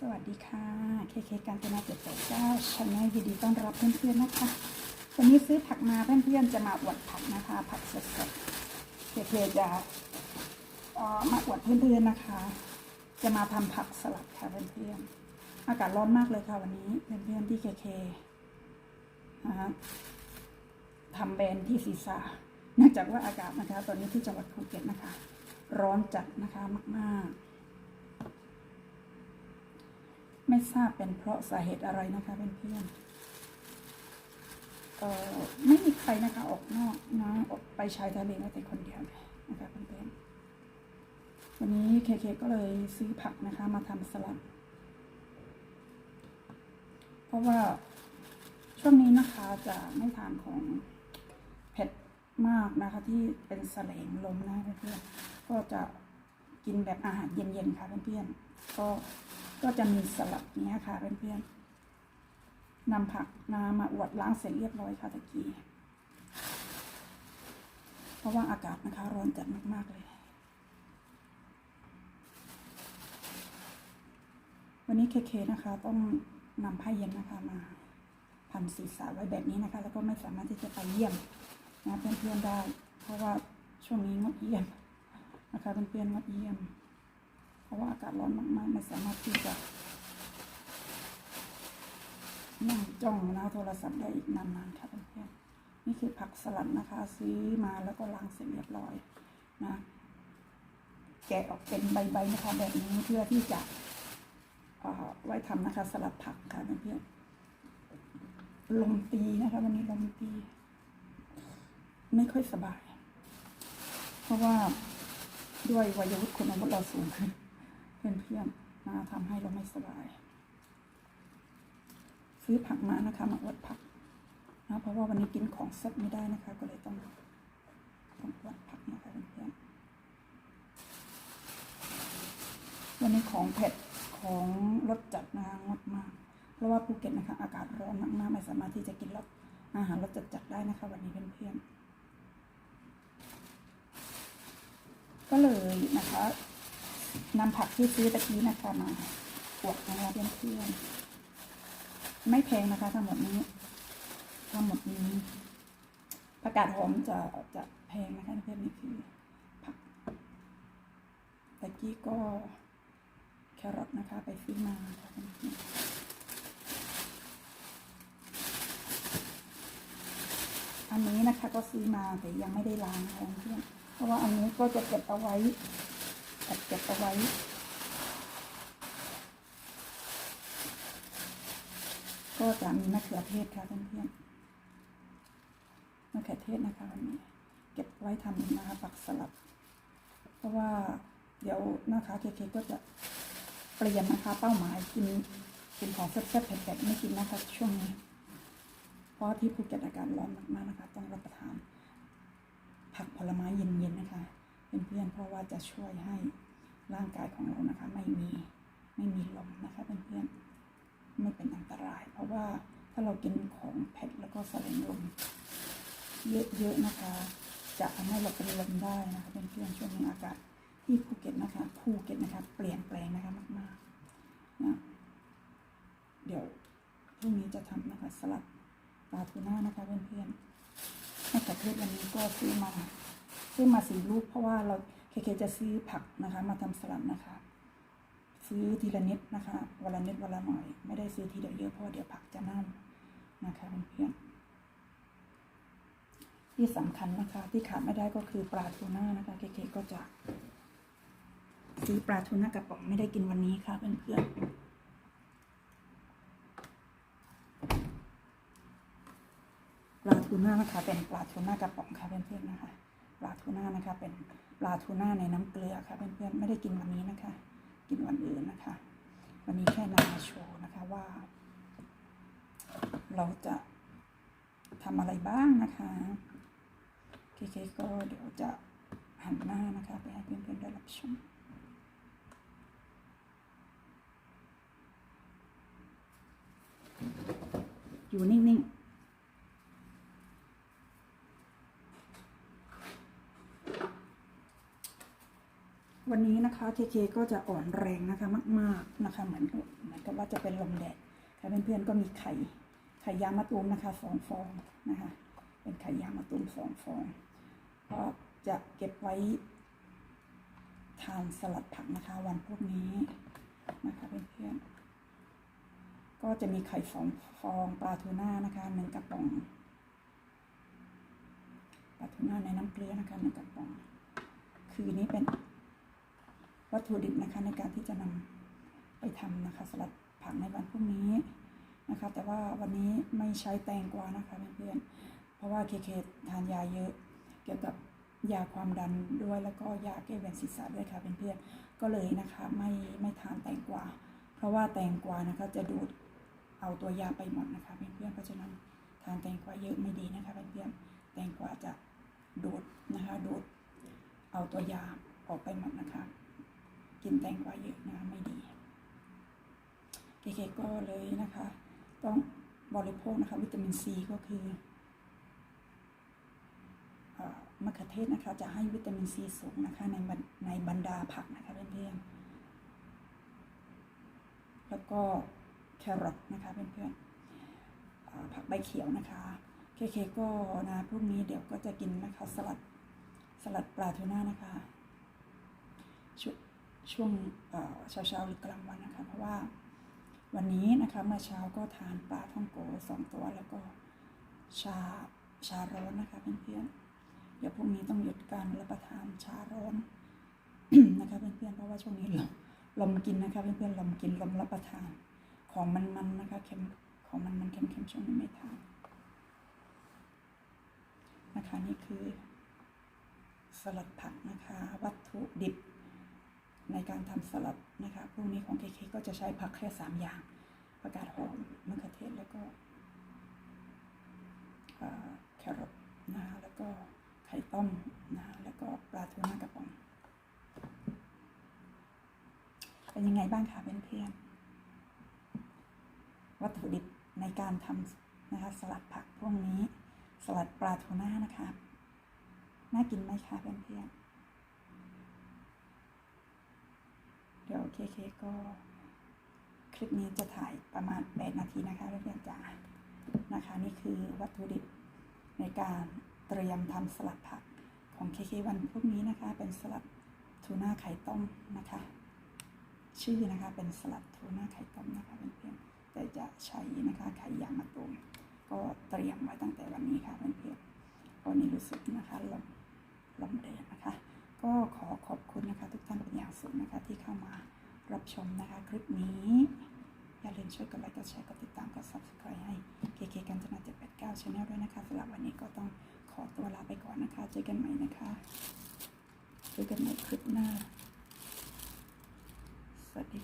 สวัสดีค่ะเคเคการจนาเจ็ดแปดเก้าชาแนลยินดีต้อนรับเพื่อนๆนะคะ วันนี้ซื้อผักมาเพื่อนๆจะมาอวดผักนะคะ ผักสดๆเคเคจะมาอวดเพื่อนๆนะคะ จะมาทำผักสลัดค่ะเพื่อนๆอากาศร้อนมากเลยค่ะวันนี้เพื่อนๆที่เคเคนะคะทำแบรนด์ที่ศีรษะเนื่องจากว่าอากาศนะคะ ตอนนี้ที่จังหวัดภูเก็ตนะคะ ร้อนจัดนะคะมากๆ ไม่ทราบเป็นเพราะสาเหตุอะไรนะคะเพื่อนๆเอ่อไม่มีใครนะคะออกนอกนะออกไปชายทะเลแม้แต่คนเดียวนะคะเพื่อนๆวันนี้เคเคก็เลยซื้อผักนะคะ มาทำสลัด เพราะว่าช่วงนี้นะคะจะไม่ทานของเผ็ดมากนะคะ ที่เป็นแสลงลมนะเพื่อนๆก็จะกินแบบอาหารเย็นๆค่ะเพื่อนๆก็ ก็จะมีสลัดเนี้ยค่ะเพื่อนๆนำผักนามาอวดล้างเสร็จเรียบร้อยค่ะตะกี้ เพราะว่าอากาศนะคะร้อนจัดมากๆเลย วันนี้เคเคนะคะ ต้องนำผ้าเย็นนะคะมาพันศีรษะไว้แบบนี้นะคะ แล้วก็ไม่สามารถที่จะไปเยี่ยมนะเพื่อนๆได้ เพราะว่าช่วงนี้งดเยี่ยมนะคะเพื่อนๆงดเยี่ยม ราะว่าอากาศร้อนมากๆไม่สามารถที่จะนั่งจ้องนะโทรศัพท์ได้อีกนานๆค่ะเพื่อนๆนี่คือผักสลัดนะคะ ซื้อมาแล้วก็ล้างเสร็จเรียบร้อยนะ แกะออกเป็นใบๆนะคะแบบนี้เพื่อที่จะเอ่อไว้ทำนะคะ สลัดผักค่ะเพื่อนๆลมตีนะคะ วันนี้ลมตี ไม่ค่อยสบาย เพราะว่าด้วยวัยวุฒิคนอาวุธเราสูงขึ้น เพื่อนๆมาทำให้เราไม่สบาย ซื้อผักมานะคะมาอวดผักนะเพราะว่าวันนี้กินของสดไม่ได้นะคะ ก็เลยต้องต้องอวดผักนะคะเพื่อนๆวันนี้ของเผ็ดของรสจัดนะคะงดมาก เพราะว่าภูเก็ตนะคะ อากาศร้อนมากๆไม่สามารถที่จะกินรสอาหารรสจัดๆได้นะคะ วันนี้เพื่อนๆก็เลยนะคะ นำผักที่ซื้อตะกี้นะคะมาอวดนะคะเพื่อนๆไม่แพงนะคะทั้งหมดนี้ทั้งหมดนี้ผักกาดหอมจะจะแพงนะคะเพื่อนนี่คือผักตะกี้ก็แครอทนะคะ ไปซื้อมาค่ะเพื่อนอันนี้นะคะก็ซื้อมาแต่ยังไม่ได้ล้างนะคะเพื่อนเพราะว่าอันนี้ก็จะเก็บเอาไว้ เก็บเก็บเอาไว้ก็จะมีมะเขือเทศค่ะเพื่อนๆมะเขือเทศนะคะวันนี้เก็บไว้ทำนะคะปักสลัด เพราะว่าเดี๋ยวนะคะเคเคก็จะเปลี่ยนนะคะ เป้าหมายกินกินของแซ่บๆเผ็ดๆไม่กินนะคะช่วงนี้ เพราะที่ภูเก็ตอากาศร้อนมากๆนะคะ ต้องรับประทาน ผักผลไม้เย็นๆนะคะ เพื่อนๆเพราะว่าจะช่วยให้ร่างกายของเรานะคะไม่มีไม่มีลมนะคะเพื่อนๆไม่เป็นอันตราย เพราะว่าถ้าเรากินของเผ็ดแล้วก็สลงลมเยอะๆนะคะจะทำให้เราเป็นลมได้นะคะเพื่อนๆช่วงนี้อากาศที่ภูเก็ตนะคะภูเก็ตนะคะเปลี่ยนแปลงนะคะมากๆนะเดี๋ยวพรุ่งนี้จะทำนะคะสลัดปลาทูน่านะคะเพื่อนๆมะเขือเทศวันนี้ก็ซื้อมา ซื้อมาสี่ลูก เพราะว่าเราเคเคจะซื้อผักนะคะ มาทำสลัดนะคะ ซื้อทีละนิดนะคะวันละนิดวันละหน่อย ไม่ได้ซื้อทีเดียวเยอะเพราะเดี๋ยวผักจะเน่านะคะเพื่อนๆที่สำคัญนะคะ ที่ขาดไม่ได้ก็คือปลาทูน่านะคะเคเคก็จะซื้อปลาทูน่ากระป๋องไม่ได้กินวันนี้ค่ะเพื่อนๆปลาทูน่านะคะเป็นปลาทูน่ากระป๋องค่ะเพื่อนๆนะคะ ปลาทูน่านะคะ เป็นปลาทูน่าในน้ำเกลือค่ะเพื่อนๆไม่ได้กินวันนี้นะคะ กินวันอื่นนะคะ วันนี้แค่นำมาโชว์นะคะว่า เราจะทำอะไรบ้างนะคะเคเคก็เดี๋ยวจะหันหน้านะคะไปให้เพื่อนๆได้รับชมอยู่นิ่งๆ วันนี้นะคะเคเคก็จะอ่อนแรงนะคะมาก ๆนะคะ เหมือนเหมือนกับว่าจะเป็นลมแดดค่ะเพื่อนๆก็มีไข่ไข่ยางมะตูมนะคะสองฟองนะคะ เป็นไข่ยางมะตูมสองฟองก็จะเก็บไว้ทานสลัดผักนะคะ วันพวกนี้นะคะเพื่อนๆก็จะมีไข่สองฟองปลาทูน่านะคะหนึ่งกระป๋องปลาทูน่าในน้ำเกลือนะคะหนึ่งกระป๋อง คือนี้เป็น วัตถุดิบนะคะในการที่จะนำไปทำนะคะสลัดผักในวันพรุ่งนี้นะคะ แต่ว่าวันนี้ไม่ใช้แตงกวานะคะเพื่อนๆเพราะว่าเคเคทานยาเยอะ เกี่ยวกับยาความดันด้วยแล้วก็ยาแก้เวียนศีรษะด้วยค่ะเพื่อนๆก็เลยนะคะไม่ไม่ทานแตงกวาเพราะว่าแตงกวานะคะจะดูดเอาตัวยาไปหมดนะคะเพื่อนๆเพราะฉะนั้นทานแตงกวาเยอะไม่ดีนะคะเพื่อนๆแตงกวาจะดูดนะคะดูดเอาตัวยาออกไปหมดนะคะ กินแตงกวาเยอะนะไม่ดีเคเคก็เลยนะคะ ต้องบริโภคนะคะ วิตามินซีก็คืออมะเขือเทศนะคะ จะให้วิตามินซีสูงนะคะ ในบรรในบรรดาผักนะคะเพื่อนๆแล้วก็แครอทนะคะเพื่อนๆอ่าผักใบเขียวนะคะเคเคก็นะพรุ่งนี้เดี๋ยวก็จะกินนะคะสลัดสลัดปลาทูน่านะคะชว ช่วงเช้าเช้าหรือกลางวันนะคะ เพราะว่าวันนี้นะคะเมื่อเช้าก็ทานปลาท่องโกสองตัวแล้วก็ชาชาร้อนนะคะเพื่อนๆเดี๋ยวพรุ่งนี้ต้องหยุดการรับประทานชาร้อนนะคะเพื่อนๆเพราะว่าช่วงนี้ลมลมกินนะคะเพื่อนๆลมกินลมรับประทานของมันๆนะคะเค็มของมันๆเค็มๆช่วงนี้ไม่ทานนะคะนี่คือสลัดผักนะคะ วัตถุดิบ ในการทำสลัดนะคะพวกนี้ของเคเคก็จะใช้ผักแค่สามอย่างประกาศหอมมะเขือเทศแล้วก็แครอทนะคะแล้วก็ไข่ต้มนะคะแล้วก็ปลาทูน่ากระป๋อง เป็นยังไงบ้างคะเพื่อนๆวัตถุดิบในการทำนะคะสลัดผักพวกนี้ สลัดปลาทูน่านะคะ น่ากินไหมคะเพื่อนๆ เคเคก็ คลิปนี้จะถ่ายประมาณ 8 นาทีนะคะเพื่อนๆจ๋านะคะ นี่คือวัตถุดิบในการเตรียมทำสลัดผักของเคเควันพรุ่งนี้นะคะ เป็นสลัดทูน่าไข่ต้มนะคะ ชื่อนะคะเป็นสลัดทูน่าไข่ต้มนะคะเพื่อนๆแต่จะใช้นะคะไข่ยางมะตูมก็เตรียมไว้ตั้งแต่วันนี้ค่ะเพื่อนๆวันนี้รู้สึกนะคะลมลมเดือดนะคะ ก็ขอขอบคุณนะคะ ทุกท่านเป็นอย่างสูงนะคะที่เข้ามา รับชมนะคะ คลิปนี้ อย่าลืมช่วยกดไลค์กดแชร์กดติดตามกด subscribe ให้ KK กันจนา789 Channel ด้วยนะคะสำหรับวันนี้ก็ต้องขอตัวลาไปก่อนนะคะ เจอกันใหม่นะคะเจอกันใหม่คลิปหน้า สวัสดี